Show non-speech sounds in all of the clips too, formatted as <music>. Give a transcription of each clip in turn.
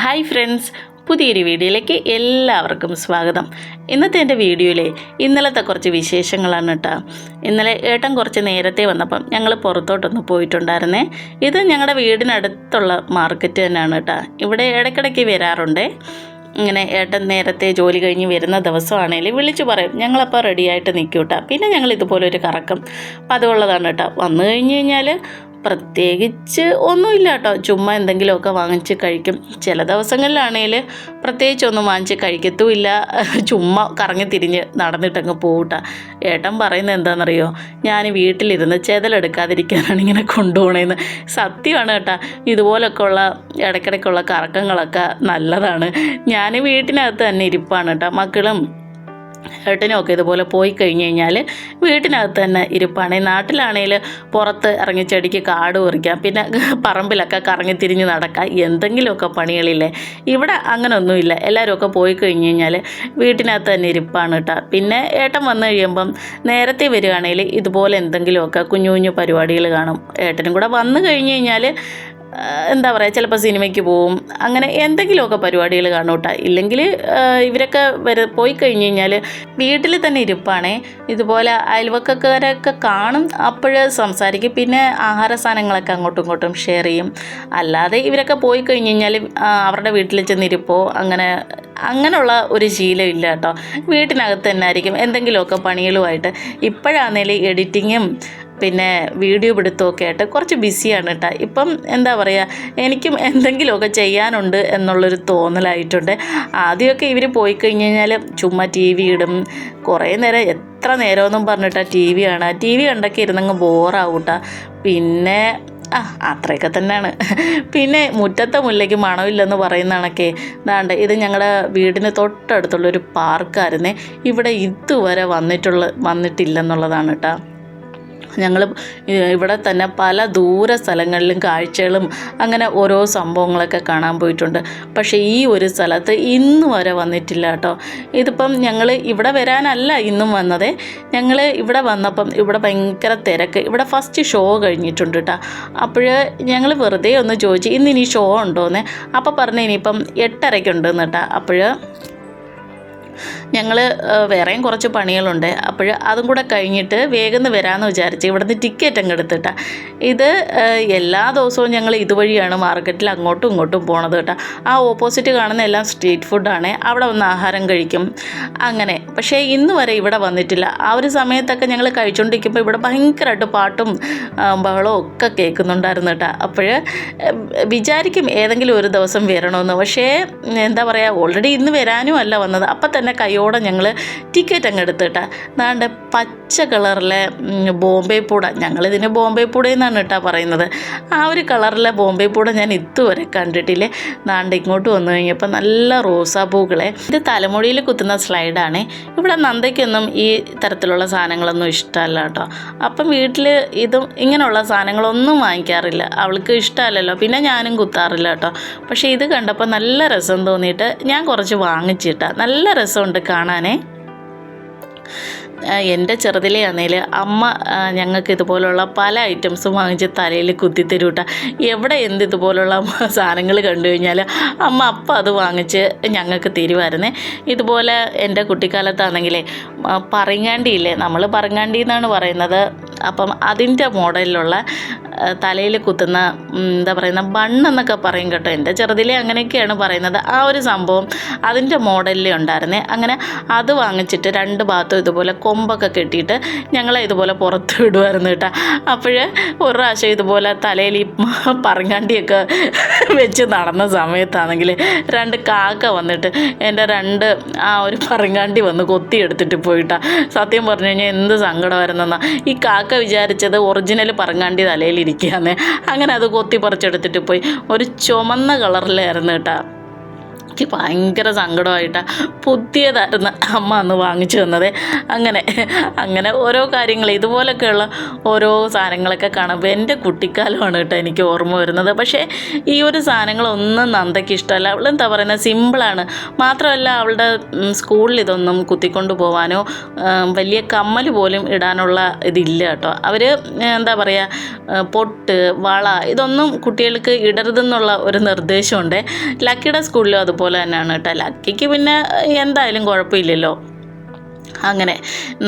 Hi friends പുതിയൊരു വീഡിയോയിലേക്ക് എല്ലാവർക്കും സ്വാഗതം. ഇന്നത്തെ എന്റെ വീഡിയോയിലെ ഇന്നലത്തെ കുറച്ച് വിശേഷങ്ങളാണ് കേട്ടോ. ഇന്നലെ ഏട്ടൻ കുറച്ച് നേരത്തെ വന്നപ്പം ഞങ്ങൾ പുറത്തോട്ടൊന്ന് പോയിട്ടുണ്ടായിരുന്നേ. ഇത് ഞങ്ങളുടെ വീടിനടുത്തുള്ള മാർക്കറ്റ് തന്നെയാണ് കേട്ടോ. ഇവിടെ ഇടയ്ക്കിടയ്ക്ക് വരാറുണ്ടേ. ഇങ്ങനെ ഏട്ടൻ നേരത്തെ ജോലി കഴിഞ്ഞ് വരുന്ന ദിവസമാണെങ്കിൽ വിളിച്ചു പറയും ഞങ്ങളപ്പോൾ റെഡിയായിട്ട് നിൽക്കും പിന്നെ ഞങ്ങൾ ഇതുപോലൊരു കറക്കം പതിവുള്ളതാണ് കേട്ടോ. വന്നു കഴിഞ്ഞ് കഴിഞ്ഞാൽ പ്രത്യേകിച്ച് ഒന്നുമില്ല കേട്ടോ. ചുമ്മാ എന്തെങ്കിലുമൊക്കെ വാങ്ങിച്ച് കഴിക്കും. ചില ദിവസങ്ങളിലാണെങ്കിൽ പ്രത്യേകിച്ച് ഒന്നും വാങ്ങിച്ച് കഴിക്കത്തുമില്ല. ചുമ്മാ കറങ്ങി തിരിഞ്ഞ് നടന്നിട്ടങ്ങ് പോകട്ടെ ഏട്ടൻ പറയുന്നത് എന്താണെന്നറിയോ? ഞാൻ വീട്ടിലിരുന്ന് ചെതലെടുക്കാതിരിക്കാനാണ് ഇങ്ങനെ കൊണ്ടുപോകണേന്ന് സത്യമാണ് കേട്ടാ. ഇതുപോലൊക്കെ ഉള്ള ഇടയ്ക്കിടയ്ക്കുള്ള കറക്കങ്ങളൊക്കെ നല്ലതാണ്. ഞാൻ വീട്ടിനകത്ത് തന്നെ ഇരിപ്പാണ് കേട്ടോ. മക്കളും ഏട്ടനുമൊക്കെ ഇതുപോലെ പോയി കഴിഞ്ഞ് കഴിഞ്ഞാൽ വീട്ടിനകത്ത് തന്നെ ഇരിപ്പാണ്. നാട്ടിലാണെങ്കിൽ പുറത്ത് ഇറങ്ങി ചെടിക്ക് കാട് പറിക്കാം പിന്നെ പറമ്പിലൊക്കെ കറങ്ങി തിരിഞ്ഞ് നടക്കാം എന്തെങ്കിലുമൊക്കെ പണികളില്ലേ? ഇവിടെ അങ്ങനെയൊന്നുമില്ല എല്ലാവരുമൊക്കെ പോയി കഴിഞ്ഞ് കഴിഞ്ഞാൽ വീട്ടിനകത്ത് തന്നെ ഇരിപ്പാണ് കേട്ടോ. പിന്നെ ഏട്ടൻ വന്നു കഴിയുമ്പം നേരത്തെ വരികയാണെങ്കിൽ ഇതുപോലെ എന്തെങ്കിലുമൊക്കെ കുഞ്ഞു കുഞ്ഞു പരിപാടികൾ കാണും. ഏട്ടനും കൂടെ വന്നു കഴിഞ്ഞ് കഴിഞ്ഞാൽ എന്താ പറയുക ചിലപ്പോൾ സിനിമയ്ക്ക് പോവും. അങ്ങനെ എന്തെങ്കിലുമൊക്കെ പരിപാടികൾ കാണും കേട്ടോ ഇല്ലെങ്കിൽ ഇവരൊക്കെ വര പോയി കഴിഞ്ഞ് കഴിഞ്ഞാൽ വീട്ടിൽ തന്നെ ഇരിപ്പാണേ. ഇതുപോലെ അയൽവക്കക്കാരൊക്കെ കാണും അപ്പോഴ് സംസാരിക്കും. പിന്നെ ആഹാര സാധനങ്ങളൊക്കെ അങ്ങോട്ടും ഇങ്ങോട്ടും ഷെയർ ചെയ്യും. അല്ലാതെ ഇവരൊക്കെ പോയി കഴിഞ്ഞ് കഴിഞ്ഞാൽ അവരുടെ വീട്ടിൽ ചെന്നിരിപ്പോ അങ്ങനെ അങ്ങനെയുള്ള ഒരു ശീലം ഇല്ല കേട്ടോ. വീട്ടിനകത്ത് തന്നെ ആയിരിക്കും എന്തെങ്കിലുമൊക്കെ പണികളുമായിട്ട്. ഇപ്പോഴാണേൽ എഡിറ്റിങ്ങും പിന്നെ വീഡിയോ പിടുത്തമൊക്കെ ആയിട്ട് കുറച്ച് ബിസിയാണ് കേട്ടോ. ഇപ്പം എന്താ പറയുക എനിക്കും എന്തെങ്കിലുമൊക്കെ ചെയ്യാനുണ്ട് എന്നുള്ളൊരു തോന്നലായിട്ടുണ്ട്. ആദ്യമൊക്കെ ഇവർ പോയി കഴിഞ്ഞ് കഴിഞ്ഞാൽ ചുമ്മാ ടി വി ഇടും. കുറേ നേരം എത്ര നേരമെന്നും പറഞ്ഞിട്ടാണ് ടി വി കാണുക ടി വി കണ്ടൊക്കെ ഇരുന്നങ്ങ് ബോറാവൂട്ടാ പിന്നെ ആ അത്രയൊക്കെ തന്നെയാണ്. പിന്നെ മുറ്റത്തെ മുല്ലയ്ക്ക് മണമില്ലെന്ന് പറയുന്ന കണക്കെ ദാണ്ട് ഇത് ഞങ്ങളുടെ വീടിന് തൊട്ടടുത്തുള്ളൊരു പാർക്കായിരുന്നേ. ഇവിടെ ഇതുവരെ വന്നിട്ടുള്ള വന്നിട്ടില്ലെന്നുള്ളതാണ് കേട്ടോ ഞങ്ങൾ ഇവിടെ തന്നെ പല ദൂര സ്ഥലങ്ങളിലും കാഴ്ചകളും അങ്ങനെ ഓരോ സംഭവങ്ങളൊക്കെ കാണാൻ പോയിട്ടുണ്ട്. പക്ഷേ ഈ ഒരു സ്ഥലത്ത് ഇന്ന് വരെ വന്നിട്ടില്ല കേട്ടോ. ഇതിപ്പം ഞങ്ങൾ ഇവിടെ വരാനല്ല ഇന്നും വന്നത്. ഞങ്ങൾ ഇവിടെ വന്നപ്പം ഇവിടെ ഭയങ്കര തിരക്ക്. ഇവിടെ ഫസ്റ്റ് ഷോ കഴിഞ്ഞിട്ടുണ്ട് കേട്ടോ. അപ്പോൾ ഞങ്ങൾ വെറുതെ ഒന്ന് ചോദിച്ചു ഇന്ന് ഇനി ഷോ ഉണ്ടോയെന്ന് അപ്പോൾ പറഞ്ഞു ഇനിയിപ്പം എട്ടരയ്ക്കുണ്ടെന്ന് കേട്ടോ. അപ്പോൾ ഞങ്ങൾ വേറെയും കുറച്ച് പണികളുണ്ട്. അപ്പോൾ അതും കൂടെ കഴിഞ്ഞിട്ട് വേഗം വരാമെന്ന് വിചാരിച്ച് ഇവിടുന്ന് ടിക്കറ്റ് അങ്ങ് എടുത്തിട്ടാ. ഇത് എല്ലാ ദിവസവും ഞങ്ങൾ ഇതുവഴിയാണ് മാർക്കറ്റിൽ അങ്ങോട്ടും ഇങ്ങോട്ടും പോണത് കേട്ടോ. ആ ഓപ്പോസിറ്റ് കാണുന്ന എല്ലാം സ്ട്രീറ്റ് ഫുഡാണ് അവിടെ വന്ന് ആഹാരം കഴിക്കും. അങ്ങനെ. പക്ഷേ ഇന്ന് വരെ ഇവിടെ വന്നിട്ടില്ല. ആ ഒരു സമയത്തൊക്കെ ഞങ്ങൾ കഴിച്ചുകൊണ്ടിരിക്കുമ്പോൾ ഇവിടെ ഭയങ്കരമായിട്ട് പാട്ടും ബഹളവും ഒക്കെ കേൾക്കുന്നുണ്ടായിരുന്നു കേട്ടോ. അപ്പോൾ വിചാരിക്കും ഏതെങ്കിലും ഒരു ദിവസം വരണമെന്ന് പക്ഷേ എന്താ പറയുക ഓൾറെഡി ഇന്ന് വരാനും അല്ല വന്നത്. അപ്പം തന്നെ കൈയോടെ ഞങ്ങൾ ടിക്കറ്റ് അങ്ങ് എടുത്തിട്ടാ. അതാണ്ട് പച്ച കളറിലെ ബോംബെ പൂട. ഞങ്ങളിതിന് ബോംബെ പൂട എന്നാണ് കേട്ടോ പറയുന്നത്. ആ ഒരു കളറിലെ ബോംബെ പൂട ഞാൻ ഇതുവരെ കണ്ടിട്ടില്ല. നാണ്ട് ഇങ്ങോട്ട് വന്നു കഴിഞ്ഞപ്പോൾ നല്ല റോസാപ്പൂക്കളെ ഇത് തലമുടിയിൽ കുത്തുന്ന സ്ലൈഡാണ്. ഇവിടെ നന്ദയ്ക്കൊന്നും ഈ തരത്തിലുള്ള സാധനങ്ങളൊന്നും ഇഷ്ടമല്ല കേട്ടോ അപ്പം വീട്ടിൽ ഇതും ഇങ്ങനെയുള്ള സാധനങ്ങളൊന്നും വാങ്ങിക്കാറില്ല. അവൾക്ക് ഇഷ്ടമല്ലല്ലോ. പിന്നെ ഞാനും കുത്താറില്ല കേട്ടോ പക്ഷേ ഇത് കണ്ടപ്പോൾ നല്ല രസം തോന്നിയിട്ട് ഞാൻ കുറച്ച് വാങ്ങിച്ചിട്ടാണ് നല്ല രസമുണ്ട് കാണാനേ. എന്റെ ചെറുതിലെ ആണെങ്കിൽ അമ്മ ഞങ്ങൾക്ക് ഇതുപോലുള്ള പല ഐറ്റംസും വാങ്ങിച്ച് തലയിൽ കുത്തിത്തരൂട്ട എവിടെ എന്ത് ഇതുപോലുള്ള സാധനങ്ങൾ കണ്ടു കഴിഞ്ഞാൽ അമ്മ അപ്പം അത് വാങ്ങിച്ച് ഞങ്ങൾക്ക് തരുമായിരുന്നേ. ഇതുപോലെ എന്റെ കുട്ടിക്കാലത്താണെങ്കിലേ പറങ്ങാണ്ടിയില്ലേ നമ്മൾ പറങ്ങാണ്ടി എന്നാണ് പറയുന്നത്. അപ്പം അതിന്റെ മോഡലിലുള്ള തലയിൽ കുത്തുന്ന എന്താ പറയുന്ന ബണ്ണെന്നൊക്കെ പറയും കേട്ടോ. എന്റെ ചെറുതിലെ അങ്ങനെയൊക്കെയാണ് പറയുന്നത്. ആ ഒരു സംഭവം അതിന്റെ മോഡലിൽ ഉണ്ടായിരുന്നേ. അങ്ങനെ അത് വാങ്ങിച്ചിട്ട് രണ്ട് ഭാഗത്തും ഇതുപോലെ കൊമ്പൊക്കെ കെട്ടിയിട്ട് ഞങ്ങളെ ഇതുപോലെ പുറത്ത് വിടുമായിരുന്നു കേട്ടോ. അപ്പോഴേ ഒരു പ്രാവശ്യം ഇതുപോലെ തലയിൽ ഈ പറങ്ങാണ്ടിയൊക്കെ വെച്ച് നടന്ന സമയത്താണെങ്കിൽ രണ്ട് കാക്ക വന്നിട്ട് എന്റെ രണ്ട് ആ ഒരു പറങ്ങാണ്ടി വന്ന് കൊത്തിയെടുത്തിട്ട് പോയിട്ടാ. സത്യം പറഞ്ഞു കഴിഞ്ഞാൽ എന്ത് സങ്കടമായിരുന്നെന്നാ. ഈ കാക്ക വിചാരിച്ചത് ഒറിജിനൽ പറങ്ങാണ്ടി തലയിൽ ഇരിക്കുകയാണ് അങ്ങനെ അത് കൊത്തി പറിച്ചെടുത്തിട്ട് പോയി. ഒരു ചുമന്ന കളറിലായിരുന്നു കേട്ടോ. എനിക്ക് ഭയങ്കര സങ്കടമായിട്ടാണ് പുതിയതായിരുന്നു അമ്മ അന്ന് വാങ്ങിച്ചു തന്നത്. അങ്ങനെ അങ്ങനെ ഓരോ കാര്യങ്ങൾ ഇതുപോലൊക്കെയുള്ള ഓരോ സാധനങ്ങളൊക്കെ കാണുമ്പോൾ എന്റെ കുട്ടിക്കാലമാണ് കേട്ടോ എനിക്ക് ഓർമ്മ വരുന്നത്. പക്ഷേ ഈ ഒരു സാധനങ്ങളൊന്നും നന്ദയ്ക്ക് ഇഷ്ടമല്ല. അവൾ എന്താ പറയുന്നത്? സിമ്പിളാണ്. മാത്രമല്ല അവളുടെ സ്കൂളിൽ ഇതൊന്നും കുത്തിക്കൊണ്ട് പോകാനോ വലിയ കമ്മൽ പോലും ഇടാനുള്ള ഇതില്ല കേട്ടോ. അവർ എന്താ പറയുക പൊട്ട് വള ഇതൊന്നും കുട്ടികൾക്ക് ഇടരുതെന്നുള്ള ഒരു നിർദ്ദേശമുണ്ട്. ലക്കിയുടെ സ്കൂളിലും അതുപോലെ തന്നെയാണ് കേട്ടോ. ലക്കിക്ക് പിന്നെ എന്തായാലും കുഴപ്പമില്ലല്ലോ. അങ്ങനെ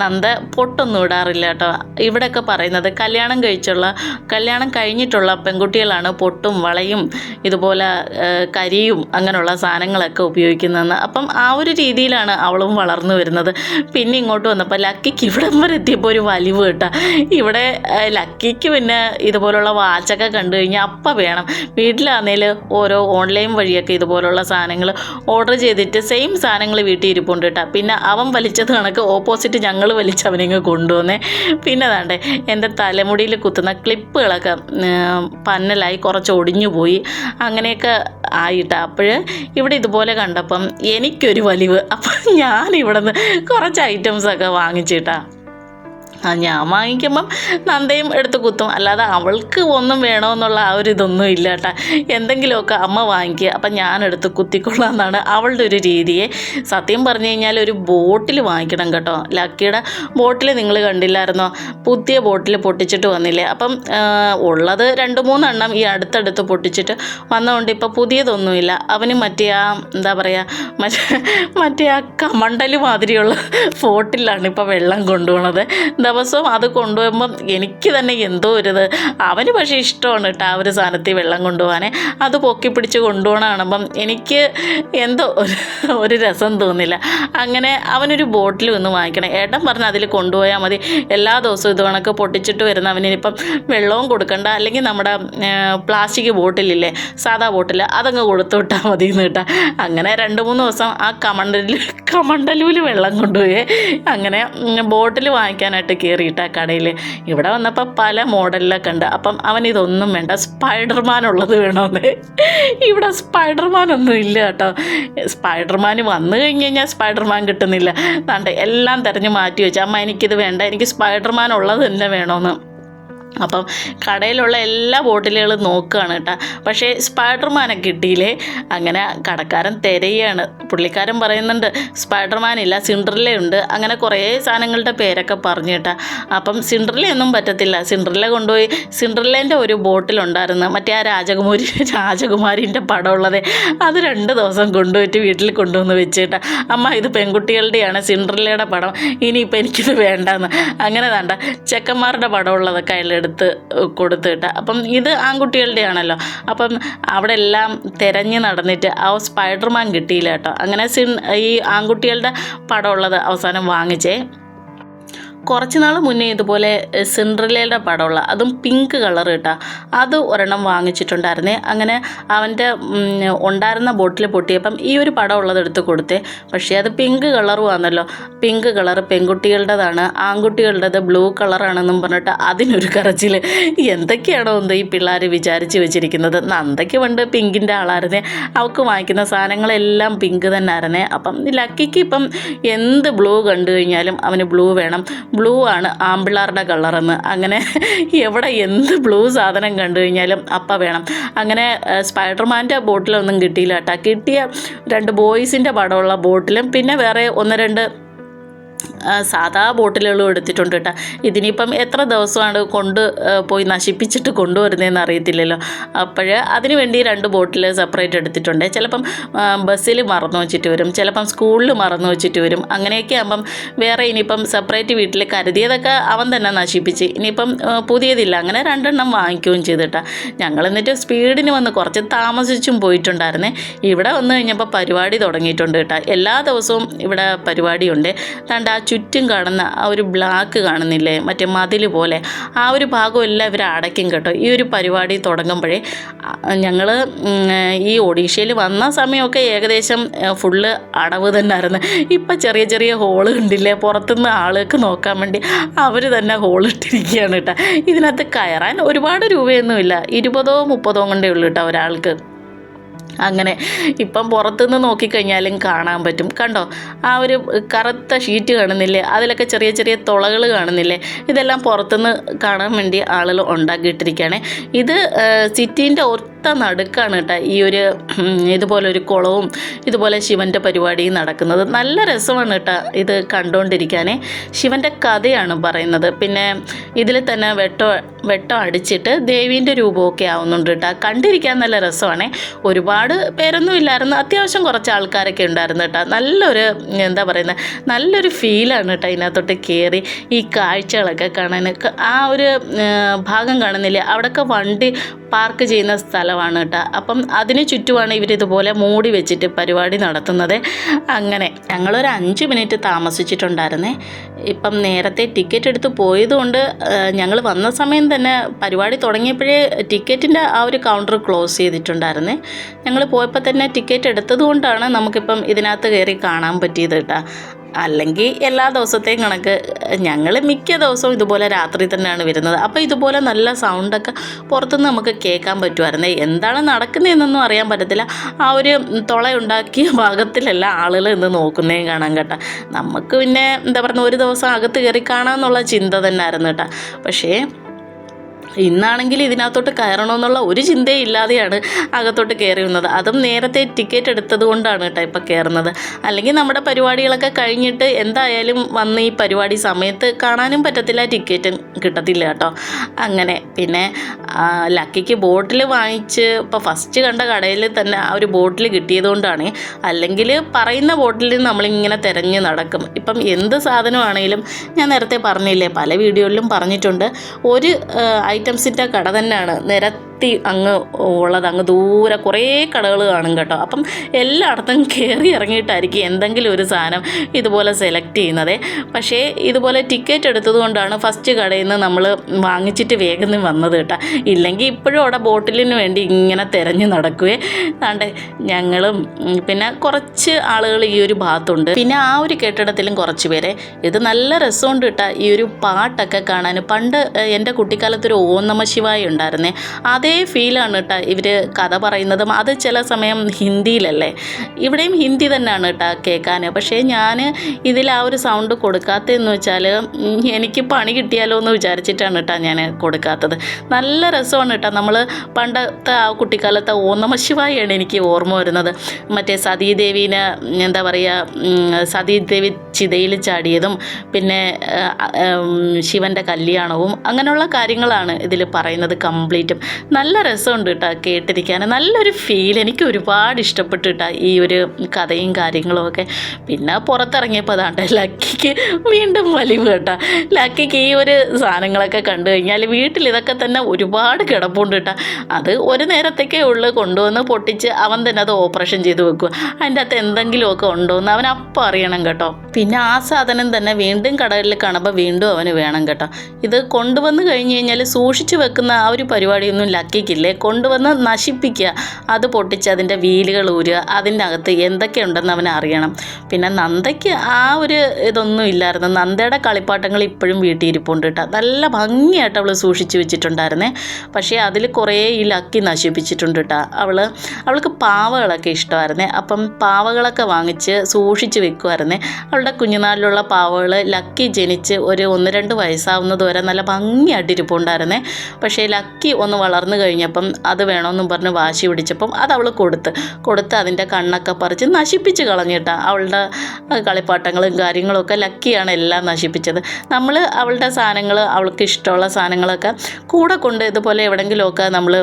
നന്ദ പൊട്ടൊന്നും ഇടാറില്ല കേട്ടോ. ഇവിടെയൊക്കെ പറയുന്നത് കല്യാണം കഴിച്ചുള്ള കല്യാണം കഴിഞ്ഞിട്ടുള്ള പെൺകുട്ടികളാണ് പൊട്ടും വളയും ഇതുപോലെ കരിയും അങ്ങനെയുള്ള സാധനങ്ങളൊക്കെ ഉപയോഗിക്കുന്നതെന്ന്. അപ്പം ആ ഒരു രീതിയിലാണ് അവളും വളർന്നു വരുന്നത്. പിന്നെ ഇങ്ങോട്ട് വന്നപ്പോൾ ലക്കിക്ക് ഇവിടം വരെ എത്തിയപ്പോൾ ഒരു വലിവ് കേട്ടോ. ഇവിടെ ലക്കിക്ക് പിന്നെ ഇതുപോലുള്ള വാച്ചൊക്കെ കണ്ടു കഴിഞ്ഞാൽ അപ്പം വേണം. വീട്ടിലാണെങ്കിൽ ഓരോ ഓൺലൈൻ വഴിയൊക്കെ ഇതുപോലുള്ള സാധനങ്ങൾ ഓർഡർ ചെയ്തിട്ട് സെയിം സാധനങ്ങൾ വീട്ടിൽ ഇരിപ്പുണ്ട് കേട്ടോ. പിന്നെ അവൻ വലിച്ചത് കണക്ക് ഓപ്പോസിറ്റ് ഞങ്ങൾ വലിച്ച് അവനിങ്ങ് കൊണ്ടുവന്നേ. പിന്നെ അതാണ്ട് എന്റെ തലമുടിയിൽ കുത്തുന്ന ക്ലിപ്പുകളൊക്കെ പന്നലായി കുറച്ച് ഒടിഞ്ഞു പോയി. അങ്ങനെയൊക്കെ ആയിട്ട് അപ്പോൾ ഇവിടെ ഇതുപോലെ കണ്ടപ്പം എനിക്കൊരു വലിവ്. അപ്പം ഞാൻ ഇവിടെ നിന്ന് കുറച്ച് ഐറ്റംസൊക്കെ വാങ്ങിച്ചിട്ടാ. ആ ഞാൻ വാങ്ങിക്കുമ്പം നന്ദയും എടുത്ത് കുത്തും. അല്ലാതെ അവൾക്ക് ഒന്നും വേണമെന്നുള്ള ആ ഒരു ഇതൊന്നും ഇല്ല കേട്ടാ. എന്തെങ്കിലുമൊക്കെ അമ്മ വാങ്ങിക്കുക അപ്പം ഞാൻ എടുത്ത് കുത്തിക്കൊള്ളാം എന്നാണ് അവളുടെ ഒരു രീതിയെ. സത്യം പറഞ്ഞു കഴിഞ്ഞാൽ ഒരു ബോട്ടിൽ വാങ്ങിക്കണം കേട്ടോ. ലക്കിയുടെ ബോട്ടിൽ നിങ്ങൾ കണ്ടില്ലായിരുന്നോ? പുതിയ ബോട്ടിൽ പൊട്ടിച്ചിട്ട് വന്നില്ലേ? അപ്പം ഉള്ളത് രണ്ട് മൂന്നെണ്ണം ഈ അടുത്തടുത്ത് പൊട്ടിച്ചിട്ട് വന്നതുകൊണ്ട് ഇപ്പോൾ പുതിയതൊന്നുമില്ല. അവന് മറ്റേ ആ എന്താ പറയുക മറ്റേ മറ്റേ ആ കമണ്ടൽ മാതിരിയുള്ള ഫോട്ടിലാണ് ഇപ്പോൾ വെള്ളം കൊണ്ടുപോണത്. ദിവസവും അത് കൊണ്ടുപോകുമ്പം എനിക്ക് തന്നെ എന്തോ ഒരു ഇത് അവന് പക്ഷേ ഇഷ്ടമാണ് കേട്ടോ ആ ഒരു സാധനത്തിൽ വെള്ളം കൊണ്ടുപോകാൻ. അത് പൊക്കി പിടിച്ച് കൊണ്ടുപോകണ കാണുമ്പം എനിക്ക് എന്തോ ഒരു ഒരു രസം തോന്നില്ല. അങ്ങനെ അവനൊരു ബോട്ടിൽ ഒന്ന് വാങ്ങിക്കണം. ഏട്ടൻ പറഞ്ഞ് അതിൽ കൊണ്ടുപോയാൽ മതി. എല്ലാ ദിവസവും ഇത് കണക്ക് പൊട്ടിച്ചിട്ട് വരുന്ന അവനിപ്പം വെള്ളവും കൊടുക്കണ്ട. അല്ലെങ്കിൽ നമ്മുടെ പ്ലാസ്റ്റിക് ബോട്ടിലില്ലേ സാധാ ബോട്ടിൽ അതങ്ങ് കൊടുത്തു വിട്ടാൽ മതി എന്ന് കേട്ടാ. അങ്ങനെ രണ്ട് മൂന്ന് ദിവസം ആ കമണ്ടലിൽ കമണ്ടലൂൽ വെള്ളം കൊണ്ടുപോയി. അങ്ങനെ ബോട്ടിൽ വാങ്ങിക്കാനായിട്ട് കയറിയിട്ട് ആ കടയിൽ ഇവിടെ വന്നപ്പോൾ പല മോഡലിലൊക്കെ ഉണ്ട്. അപ്പം അവൻ ഇതൊന്നും വേണ്ട. സ്പൈഡർമാൻ ഉള്ളത് വേണമെന്ന് ഇവിടെ സ്പൈഡർമാൻ ഒന്നും ഇല്ല കേട്ടോ. സ്പൈഡർമാൻ വന്നു കഴിഞ്ഞ് കഴിഞ്ഞാൽ സ്പൈഡർമാൻ കിട്ടുന്നില്ല. എല്ലാം തിരഞ്ഞ് മാറ്റി വെച്ചു. അമ്മ എനിക്കിത് വേണ്ട. എനിക്ക് സ്പൈഡർമാൻ ഉള്ളത് തന്നെ വേണമെന്ന് അപ്പം കടയിലുള്ള എല്ലാ ബോട്ടിലുകളും നോക്കുകയാണ് കേട്ടോ. പക്ഷേ സ്പൈഡർമാനെ കിട്ടിയില്ലേ? അങ്ങനെ കടക്കാരൻ തിരയാണ് പുള്ളിക്കാരൻ പറയുന്നുണ്ട് സ്പൈഡർമാൻ ഇല്ല സിൻഡ്രല്ലേ ഉണ്ട്. അങ്ങനെ കുറേ സാധനങ്ങളുടെ പേരൊക്കെ പറഞ്ഞു കേട്ടാ. അപ്പം സിൻഡ്രല്ലയൊന്നും പറ്റത്തില്ല. സിൻഡ്രല്ല കൊണ്ടുപോയി സിൻഡ്രല്ലേന്റെ ഒരു ബോട്ടിലുണ്ടായിരുന്നു. മറ്റേ ആ രാജകുമാരി രാജകുമാരിന്റെ പടമുള്ളത്. അത് രണ്ട് ദിവസം കൊണ്ടുപോയിട്ട് വീട്ടിൽ കൊണ്ടുവന്ന് വെച്ചിട്ടാ അമ്മ ഇത് പെൺകുട്ടികളുടെയാണ് സിൻഡ്രല്ലയുടെ പടം. ഇനിയിപ്പോൾ എനിക്കിത് വേണ്ടെന്ന്. അങ്ങനെ വേണ്ട ചെക്കന്മാരുടെ പടമുള്ളതൊക്കെ അതിലെടുത്ത് കൊടുത്തിട്ട്. അപ്പം ഇത് ആൺകുട്ടികളുടെ ആണല്ലോ അപ്പം അവിടെ എല്ലാം തിരഞ്ഞ് നടന്നിട്ട് ആ സ്പൈഡർമാൻ കിട്ടിയില്ല കേട്ടോ. അങ്ങനെ സിൻ ഈ ആൺകുട്ടികളുടെ പടമുള്ളത് അവസാനം വാങ്ങിച്ചേ. കുറച്ച് നാൾ മുന്നേ ഇതുപോലെ സിൻഡ്രലയുടെ പടമുള്ള അതും പിങ്ക് കളർ കേട്ടോ അത് ഒരെണ്ണം വാങ്ങിച്ചിട്ടുണ്ടായിരുന്നേ. അങ്ങനെ അവന്റെ ഉണ്ടായിരുന്ന ബോട്ടിൽ പൊട്ടിയപ്പം ഈ ഒരു പടം ഉള്ളത് എടുത്ത് കൊടുത്തേ. പക്ഷേ അത് പിങ്ക് കളറുമാണല്ലോ പിങ്ക് കളർ പെൺകുട്ടികളുടേതാണ് ആൺകുട്ടികളുടേത് ബ്ലൂ കളറാണെന്നും പറഞ്ഞിട്ട് അതിനൊരു കറച്ചിൽ എന്തൊക്കെയാണോ എന്തോ ഈ പിള്ളേർ വിചാരിച്ച് വെച്ചിരിക്കുന്നത്. നന്ദയ്ക്ക് പണ്ട് പിങ്കിന്റെ ആളായിരുന്നേ. അവൾക്ക് വാങ്ങിക്കുന്ന സാധനങ്ങളെല്ലാം പിങ്ക് തന്നെ ആയിരുന്നേ അപ്പം ലക്കിക്ക് ഇപ്പം എന്ത് ബ്ലൂ കണ്ടു കഴിഞ്ഞാലും അവന് ബ്ലൂ വേണം. ബ്ലൂ ആണ് ആമ്പിള്ളാരുടെ കളറെന്ന്. അങ്ങനെ എവിടെ എന്ത് ബ്ലൂ സാധനം കണ്ടു കഴിഞ്ഞാലും അപ്പം വേണം. അങ്ങനെ സ്പൈഡർമാന്റെ ബോട്ടിലൊന്നും കിട്ടിയില്ല കേട്ടോ കിട്ടിയ രണ്ട് ബോയ്സിന്റെ പടമുള്ള ബോട്ടിലും പിന്നെ വേറെ ഒന്ന് രണ്ട് സാധാ ബോട്ടിലുകളും എടുത്തിട്ടുണ്ട് കേട്ടോ. ഇതിനിപ്പം എത്ര ദിവസമാണ് കൊണ്ട് പോയി നശിപ്പിച്ചിട്ട് കൊണ്ടുവരുന്നതെന്ന് അറിയത്തില്ലല്ലോ. അപ്പോൾ അതിന് വേണ്ടി രണ്ട് ബോട്ടിൽ സെപ്പറേറ്റ് എടുത്തിട്ടുണ്ട്. ചിലപ്പം ബസ്സിൽ മറന്നു വെച്ചിട്ട് വരും. ചിലപ്പം സ്കൂളിൽ മറന്നു വെച്ചിട്ട് വരും. അങ്ങനെയൊക്കെ ആകുമ്പം വേറെ ഇനിയിപ്പം സെപ്പറേറ്റ് വീട്ടിൽ കരുതിയതൊക്കെ അവൻ തന്നെ നശിപ്പിച്ച്. ഇനിയിപ്പം പുതിയതില്ല. അങ്ങനെ രണ്ടെണ്ണം വാങ്ങിക്കുകയും ചെയ്തിട്ടാ ഞങ്ങൾ എന്നിട്ട് സ്പീഡിന് വന്ന് കുറച്ച് താമസിച്ചും പോയിട്ടുണ്ടായിരുന്നേ. ഇവിടെ വന്നു കഴിഞ്ഞപ്പോൾ പരിപാടി തുടങ്ങിയിട്ടുണ്ട് കേട്ടോ. എല്ലാ ദിവസവും ഇവിടെ പരിപാടിയുണ്ട്. കണ്ട ആ ചുറ്റും കാണുന്ന ആ ഒരു ബ്ലാക്ക് കാണുന്നില്ലേ? മറ്റേ മതിൽ പോലെ. ആ ഒരു ഭാഗം എല്ലാം ഇവർ അടയ്ക്കും കേട്ടോ. ഈ ഒരു പരിപാടി തുടങ്ങുമ്പോഴേ ഞങ്ങൾ ഈ ഒഡീഷയിൽ വന്ന സമയമൊക്കെ ഏകദേശം ഫുള്ള് അടവ് തന്നെ ആയിരുന്നു ഇപ്പം ചെറിയ ചെറിയ ഹോൾ ഉണ്ടില്ലേ പുറത്തുനിന്ന് ആളുകൾക്ക് നോക്കാൻ വേണ്ടി അവർ തന്നെ ഹോൾ ഇട്ടിരിക്കുകയാണ് കേട്ടോ. ഇതിനകത്ത് കയറാൻ ഒരുപാട് രൂപയൊന്നുമില്ല. ഇരുപതോ മുപ്പതോ കൊണ്ടേ ഉള്ളൂ കേട്ടോ ഒരാൾക്ക്. അങ്ങനെ ഇപ്പം പുറത്തുനിന്ന് നോക്കിക്കഴിഞ്ഞാലും കാണാൻ പറ്റും. കണ്ടോ? ആ ഒരു കറുത്ത ഷീറ്റ് കാണുന്നില്ലേ? അതിലൊക്കെ ചെറിയ ചെറിയ തുളകൾ കാണുന്നില്ലേ? ഇതെല്ലാം പുറത്തുനിന്ന് കാണാൻ വേണ്ടി ആളുകൾ ഉണ്ടാക്കിയിട്ടിരിക്കുകയാണ്. ഇത് സിറ്റീന്റെ ഒത്ത നടുക്കാണ് കേട്ടോ ഈ ഒരു ഇതുപോലെ ഒരു കുളവും ഇതുപോലെ ശിവന്റെ പരിപാടിയും നടക്കുന്നത്. നല്ല രസമാണ് കേട്ടോ ഇത് കണ്ടുകൊണ്ടിരിക്കാനേ ശിവന്റെ കഥയാണ് പറയുന്നത്. പിന്നെ ഇതിൽ തന്നെ വെട്ടം വെട്ടം അടിച്ചിട്ട് ദേവീന്റെ രൂപമൊക്കെ ആവുന്നുണ്ട് കേട്ടോ. കണ്ടിരിക്കാൻ നല്ല രസമാണ്. ഒരുപാട് പേരൊന്നും ഇല്ലായിരുന്നു. അത്യാവശ്യം കുറച്ച് ആൾക്കാരൊക്കെ ഉണ്ടായിരുന്നു കേട്ടോ. നല്ലൊരു എന്താ പറയുന്നത് നല്ലൊരു ഫീലാണ് കേട്ടോ ഇതിനകത്തോട്ട് കയറി ഈ കാഴ്ചകളൊക്കെ കാണാനൊക്കെ ആ ഒരു ഭാഗം കാണുന്നില്ലേ? അവിടെയൊക്കെ വണ്ടി പാർക്ക് ചെയ്യുന്ന സ്ഥലമാണ് കേട്ടോ. അപ്പം അതിന് ചുറ്റുമാണ് ഇവരിതുപോലെ മൂടി വെച്ചിട്ട് പരിപാടി നടത്തുന്നത്. അങ്ങനെ ഞങ്ങളൊരു അഞ്ച് മിനിറ്റ് താമസിച്ചിട്ടുണ്ടായിരുന്നേ. ഇപ്പം നേരത്തെ ടിക്കറ്റ് എടുത്ത് പോയതുകൊണ്ട് ഞങ്ങൾ വന്ന സമയം തന്നെ പരിപാടി തുടങ്ങിയപ്പോഴേ ടിക്കറ്റിന്റെ ആ ഒരു കൗണ്ടർ ക്ലോസ് ചെയ്തിട്ടുണ്ടായിരുന്നേ. ഞങ്ങൾ പോയപ്പോൾ തന്നെ ടിക്കറ്റ് എടുത്തത് കൊണ്ടാണ് നമുക്കിപ്പം ഇതിനകത്ത് കയറി കാണാൻ പറ്റിയത് കേട്ടോ. അല്ലെങ്കിൽ എല്ലാ ദിവസത്തെയും കണക്ക് ഞങ്ങൾ മിക്ക ദിവസവും ഇതുപോലെ രാത്രി തന്നെയാണ് വരുന്നത്. അപ്പോൾ ഇതുപോലെ നല്ല സൗണ്ടൊക്കെ പുറത്തുനിന്ന് നമുക്ക് കേൾക്കാൻ പറ്റുമായിരുന്നു. എന്താണ് നടക്കുന്നതെന്നൊന്നും അറിയാൻ പറ്റത്തില്ല. ആ ഒരു തുളയുണ്ടാക്കിയ <laughs> ഭാഗത്തിലല്ല ആളുകൾ ഇന്ന് നോക്കുന്നതും കാണാൻ കേട്ടോ. നമുക്ക് പിന്നെ എന്താ പറയുക ഒരു ദിവസം അകത്ത് കയറി കാണാമെന്നുള്ള ചിന്ത തന്നെ ആയിരുന്നു കേട്ടോ. പക്ഷേ ഇന്നാണെങ്കിൽ ഇതിനകത്തോട്ട് കയറണമെന്നുള്ള ഒരു ചിന്തയില്ലാതെയാണ് അകത്തോട്ട് കയറി വന്നത് അതും നേരത്തെ ടിക്കറ്റ് എടുത്തത് കൊണ്ടാണ് കേട്ടോ ഇപ്പം കയറുന്നത്. അല്ലെങ്കിൽ നമ്മുടെ പരിപാടികളൊക്കെ കഴിഞ്ഞിട്ട് എന്തായാലും വന്ന് ഈ പരിപാടി സമയത്ത് കാണാനും പറ്റത്തില്ല ടിക്കറ്റും കിട്ടത്തില്ല കേട്ടോ. അങ്ങനെ പിന്നെ ലക്കിക്ക് ബോട്ടിൽ വാങ്ങിച്ച് ഇപ്പോൾ ഫസ്റ്റ് കണ്ട കടയിൽ തന്നെ ആ ഒരു ബോട്ടിൽ കിട്ടിയതുകൊണ്ടാണ് അല്ലെങ്കിൽ പറയുന്ന ബോട്ടിൽ നമ്മളിങ്ങനെ തിരഞ്ഞ് നടക്കും. ഇപ്പം എന്ത് സാധനമാണെങ്കിലും ഞാൻ നേരത്തെ പറഞ്ഞില്ലേ പല വീഡിയോയിലും പറഞ്ഞിട്ടുണ്ട്. ഒരു ഐറ്റംസിന്റെ കട തന്നെയാണ്. നിരത്തി അങ്ങ് ഉള്ളത് അങ്ങ് ദൂരെ കുറേ കടകൾ കാണും കേട്ടോ. അപ്പം എല്ലായിടത്തും കയറി ഇറങ്ങിയിട്ടായിരിക്കും എന്തെങ്കിലും ഒരു സാധനം ഇതുപോലെ സെലക്ട് ചെയ്യുന്നത്. പക്ഷേ ഇതുപോലെ ടിക്കറ്റ് എടുത്തതുകൊണ്ടാണ് ഫസ്റ്റ് കടയിൽ നിന്ന് നമ്മൾ വാങ്ങിച്ചിട്ട് വേഗം വന്നത് കേട്ടോ. ഇല്ലെങ്കിൽ ഇപ്പോഴും അവിടെ ബോട്ടിലിന് വേണ്ടി ഇങ്ങനെ തിരഞ്ഞു നടക്കുവേ. താണ്ടെ ഞങ്ങളും പിന്നെ കുറച്ച് ആളുകൾ ഈ ഒരു ഭാഗത്തുണ്ട്. പിന്നെ ആ ഒരു കെട്ടിടത്തിലും കുറച്ച് പേരെ. ഇത് നല്ല രസമുണ്ട് കേട്ടോ. ഈ ഒരു പാട്ടൊക്കെ കാണാൻ. പണ്ട് എന്റെ കുട്ടിക്കാലത്തൊരു ഓം നമ ശിവായി ഉണ്ടായിരുന്നേ. അതേ ഫീലാണ് കേട്ടോ ഇവർ കഥ പറയുന്നതും. അത് ചില സമയം ഹിന്ദിയിലല്ലേ. ഇവിടെയും ഹിന്ദി തന്നെയാണ് കേട്ടോ കേൾക്കാൻ പക്ഷേ ഞാൻ ഇതിൽ ആ ഒരു സൗണ്ട് കൊടുക്കാത്തതെന്ന് വെച്ചാൽ എനിക്ക് പണി കിട്ടിയാലോ എന്ന് വിചാരിച്ചിട്ടാണ് കേട്ടോ ഞാൻ കൊടുക്കാത്തത്. നല്ല രസമാണ് കേട്ടോ നമ്മൾ പണ്ടത്തെ ആ കുട്ടിക്കാലത്തെ ഓം ശിവായാണ് എനിക്ക് ഓർമ്മ വരുന്നത്. മറ്റേ സതീദേവീനെ എന്താ പറയുക സതീദേവി ചിതയിൽ ചാടിയതും പിന്നെ ശിവന്റെ കല്യാണവും അങ്ങനെയുള്ള കാര്യങ്ങളാണ് ഇതിൽ പറയുന്നത് കംപ്ലീറ്റും. നല്ല രസമുണ്ട് കേട്ടോ കേട്ടിരിക്കാൻ. നല്ലൊരു ഫീൽ. എനിക്ക് ഒരുപാട് ഇഷ്ടപ്പെട്ടു കേട്ടോ ഈ ഒരു കഥയും കാര്യങ്ങളും ഒക്കെ. പിന്നെ പുറത്തിറങ്ങിയപ്പോൾ അതാണ്ട് ലക്കിക്ക് വീണ്ടും വലിവ് കേട്ടോ ലക്കിക്ക് ഈ ഒരു സാധനങ്ങളൊക്കെ കണ്ടു കഴിഞ്ഞാൽ വീട്ടിൽ ഇതൊക്കെ തന്നെ ഒരുപാട് കിടപ്പുണ്ട് കേട്ടോ അത് ഒരു നേരത്തേക്കേ ഉള്ളു കൊണ്ടുവന്ന് പൊട്ടിച്ച് അവൻ തന്നെ അത് ഓപ്പറേഷൻ ചെയ്ത് വെക്കുക അതിന്റെ അകത്ത് എന്തെങ്കിലുമൊക്കെ ഉണ്ടോ എന്ന് അവൻ അപ്പം അറിയണം കേട്ടോ. പിന്നെ ആ സാധനം തന്നെ വീണ്ടും കടലിൽ കാണുമ്പോൾ വീണ്ടും അവന് വേണം കേട്ടോ. ഇത് കൊണ്ടുവന്ന് കഴിഞ്ഞ് കഴിഞ്ഞാൽ സൂക്ഷിച്ചു വെക്കുന്ന ആ ഒരു പരിപാടിയൊന്നും ലക്കിക്കില്ലേ? കൊണ്ടുവന്ന് നശിപ്പിക്കുക. അത് പൊട്ടിച്ച് അതിന്റെ വീലുകൾ ഊരുക. അതിന്റെ അകത്ത് എന്തൊക്കെയുണ്ടെന്ന് അവൻ അറിയണം. പിന്നെ നന്ദയ്ക്ക് ആ ഒരു ഇതൊന്നും ഇല്ലായിരുന്നു. നന്ദയുടെ കളിപ്പാട്ടങ്ങൾ ഇപ്പോഴും വീട്ടിൽ ഇരിപ്പുണ്ട് കേട്ടോ. നല്ല ഭംഗിയായിട്ട് അവൾ സൂക്ഷിച്ചു വെച്ചിട്ടുണ്ടായിരുന്നേ. പക്ഷേ അതിൽ കുറേ ഈ ലക്കി നശിപ്പിച്ചിട്ടുണ്ട് കേട്ടോ. അവൾ അവൾക്ക് പാവകളൊക്കെ ഇഷ്ടമായിരുന്നേ. അപ്പം പാവകളൊക്കെ വാങ്ങിച്ച് സൂക്ഷിച്ച് വെക്കുമായിരുന്നേ. അവളുടെ കുഞ്ഞുനാളിലുള്ള പാവകൾ ലക്കി ജനിച്ച് ഒരു ഒന്ന് രണ്ട് വയസ്സാവുന്നത് വരെ നല്ല ഭംഗിയായിട്ട് ഇരിപ്പുണ്ടായിരുന്നേ പക്ഷേ ലക്കി ഒന്ന് വളർന്നു കഴിഞ്ഞപ്പം അത് വേണമെന്നും പറഞ്ഞ് വാശി പിടിച്ചപ്പം അത് അവൾ കൊടുത്ത്. കൊടുത്ത് അതിന്റെ കണ്ണൊക്കെ പറിച്ച് നശിപ്പിച്ച് കളഞ്ഞിട്ട. അവളുടെ കളിപ്പാട്ടങ്ങളും കാര്യങ്ങളൊക്കെ ലക്കിയാണ് എല്ലാം നശിപ്പിച്ചത്. നമ്മൾ അവളുടെ സാധനങ്ങൾ അവൾക്ക് ഇഷ്ടമുള്ള സാധനങ്ങളൊക്കെ കൂടെ കൊണ്ട് ഇതുപോലെ എവിടെയെങ്കിലുമൊക്കെ നമ്മൾ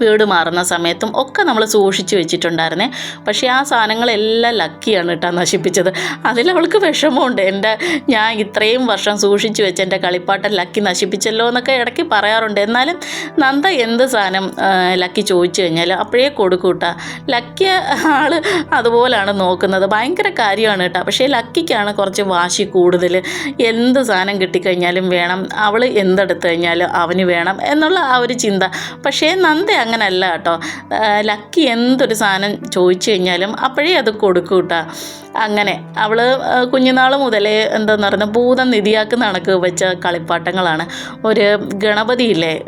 വീട് മാറുന്ന സമയത്തും ഒക്കെ നമ്മൾ സൂക്ഷിച്ചു വെച്ചിട്ടുണ്ടായിരുന്നേ. പക്ഷേ ആ സാധനങ്ങളെല്ലാം ലക്കിയാണ് കേട്ടോ നശിപ്പിച്ചത്. അതിലവൾക്ക് വിഷമമുണ്ട്. എന്റെ ഞാൻ ഇത്രയും വർഷം സൂക്ഷിച്ചു വെച്ച എന്റെ കളിപ്പാട്ടം ലക്കി നശിപ്പിച്ചല്ലോ എന്നൊക്കെ ഇടയ്ക്ക് പറയാറുണ്ട്. എന്നാലും നന്ദ എന്ത് സാധനം ലക്കി ചോദിച്ചു കഴിഞ്ഞാൽ അപ്പോഴേ കൊടുക്കൂട്ട ലക്കി ആൾ അതുപോലാണ് നോക്കുന്നത്. ഭയങ്കര കാര്യമാണ് കേട്ടോ. പക്ഷേ ലക്കിക്കാണ് കുറച്ച് വാശി കൂടുതൽ. എന്ത് സാധനം കിട്ടിക്കഴിഞ്ഞാലും വേണം. അവൾ എന്തെടുത്തു കഴിഞ്ഞാലും അവന് വേണം എന്നുള്ള ആ ഒരു ചിന്ത. പക്ഷേ നന്ദ അങ്ങനല്ല കേട്ടോ. ലക്കി എന്തൊരു സാധനം ചോദിച്ചു കഴിഞ്ഞാലും അപ്പോഴേ അത് കൊടുക്കൂട്ടാ കേട്ടോ. അങ്ങനെ അവൾ കുഞ്ഞുനാൾ മുതലേ എന്താന്ന് പറയുന്നത് ഭൂതം നിധിയാക്കുന്ന കണക്ക് വെച്ച കളിപ്പാട്ടങ്ങളാണ്. ഒരു ഗണപതിയില്ലേ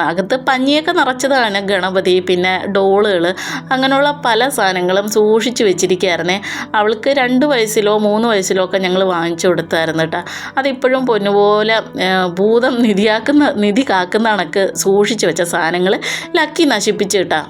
അകത്ത് പഞ്ഞിയൊക്കെ നിറച്ചതാണ് ഗണപതി പിന്നെ ഡോളുകൾ അങ്ങനെയുള്ള പല സാധനങ്ങളും സൂക്ഷിച്ചു വെച്ചിരിക്കുകയായിരുന്നേ അവൾക്ക് രണ്ട് വയസ്സിലോ മൂന്ന് വയസ്സിലോ ഒക്കെ ഞങ്ങൾ വാങ്ങിച്ചു കൊടുത്തായിരുന്നു കേട്ടോ അതിപ്പോഴും പൊന്നുപോലെ ഭൂതം നിധിയാക്കുന്ന നിധി കാക്കുന്ന കണക്ക് സൂക്ഷിച്ചു വെച്ച സാധനങ്ങൾ ലക്കി നശിപ്പിച്ച് കേട്ടാ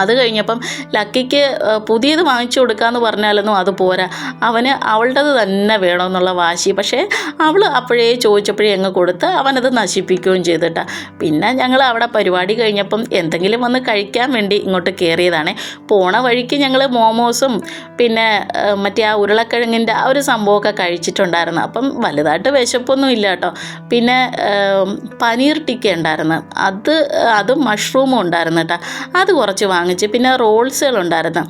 അത് കഴിഞ്ഞപ്പം ലക്കിക്ക് പുതിയത് വാങ്ങിച്ചു കൊടുക്കാമെന്ന് പറഞ്ഞാലൊന്നും അത് പോരാ. അവന് അവളുടേത് തന്നെ വേണമെന്നുള്ള വാശി. പക്ഷേ അവൾ അപ്പോഴേ ചോദിച്ചപ്പോഴേ അങ്ങ് കൊടുത്ത് അവനത് നശിപ്പിക്കുകയും ചെയ്തിട്ടാ. പിന്നെ ഞങ്ങൾ അവിടെ പരിപാടി കഴിഞ്ഞപ്പം എന്തെങ്കിലും വന്ന് കഴിക്കാൻ വേണ്ടി ഇങ്ങോട്ട് കയറിയതാണ് പോണ വഴിക്ക് ഞങ്ങൾ മോമോസും പിന്നെ മറ്റേ ആ ഉരുളക്കിഴങ്ങിന്റെ ആ ഒരു സംഭവമൊക്കെ കഴിച്ചിട്ടുണ്ടായിരുന്നു. അപ്പം വലുതായിട്ട് വിശപ്പൊന്നും ഇല്ല കേട്ടോ. പിന്നെ പനീർ ടിക്ക ഉണ്ടായിരുന്നു. അത് അതും മഷ്റൂമും ഉണ്ടായിരുന്നു കേട്ടോ. അത് കുറച്ച് വാങ്ങിച്ച്. പിന്നെ റോൾസുകളുണ്ടായിരുന്നു.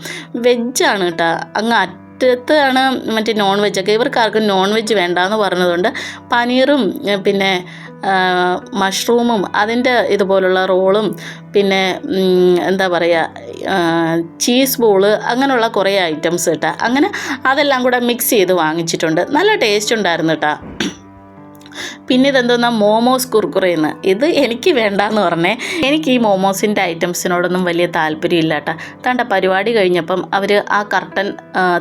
വെജാണ് കേട്ടോ. അങ്ങ് അറ്റത്താണ് മറ്റേ നോൺ വെജൊക്കെ ഇവർക്ക് ആർക്കും നോൺ വെജ് വേണ്ടാന്ന് പറഞ്ഞതുകൊണ്ട് പനീറും പിന്നെ മഷ്റൂമും അതിന്റെ ഇതുപോലുള്ള റോളും പിന്നെ എന്താ പറയുക ചീസ് ബോൾ അങ്ങനെയുള്ള കുറേ ഐറ്റംസ് കേട്ടോ. അങ്ങനെ അതെല്ലാം കൂടെ മിക്സ് ചെയ്ത് വാങ്ങിച്ചിട്ടുണ്ട്. നല്ല ടേസ്റ്റ് ഉണ്ടായിരുന്നു കേട്ടോ. പിന്നെ ഇതെന്തോന്നാ മോമോസ് കുർക്കുറയെന്ന് ഇത് എനിക്ക് വേണ്ടാന്ന് പറഞ്ഞേ. എനിക്ക് ഈ മോമോസിന്റെ ഐറ്റംസിനോടൊന്നും വലിയ താല്പര്യമില്ല കേട്ടോ തണ്ട പരിപാടി കഴിഞ്ഞപ്പം അവർ ആ കർട്ടൻ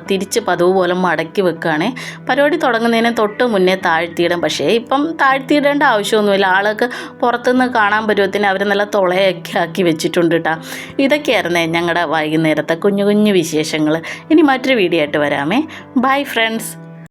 തിരിച്ച് പതിവ് പോലെ മടക്കി വെക്കുകയാണേ പരിപാടി തുടങ്ങുന്നതിന് തൊട്ട് മുന്നേ താഴ്ത്തിയിടും. പക്ഷേ ഇപ്പം താഴ്ത്തിയിടേണ്ട ആവശ്യമൊന്നുമില്ല. ആൾക്ക് പുറത്തുനിന്ന് കാണാൻ പരുവത്തിന് അവർ നല്ല തുളയൊക്കെ ആക്കി വെച്ചിട്ടുണ്ട് കേട്ടോ ഇതൊക്കെയായിരുന്നേ ഞങ്ങളുടെ വൈകുന്നേരത്തെ കുഞ്ഞു കുഞ്ഞു വിശേഷങ്ങൾ ഇനി മറ്റൊരു വീഡിയോ ആയിട്ട് വരാമേ. Bye friends.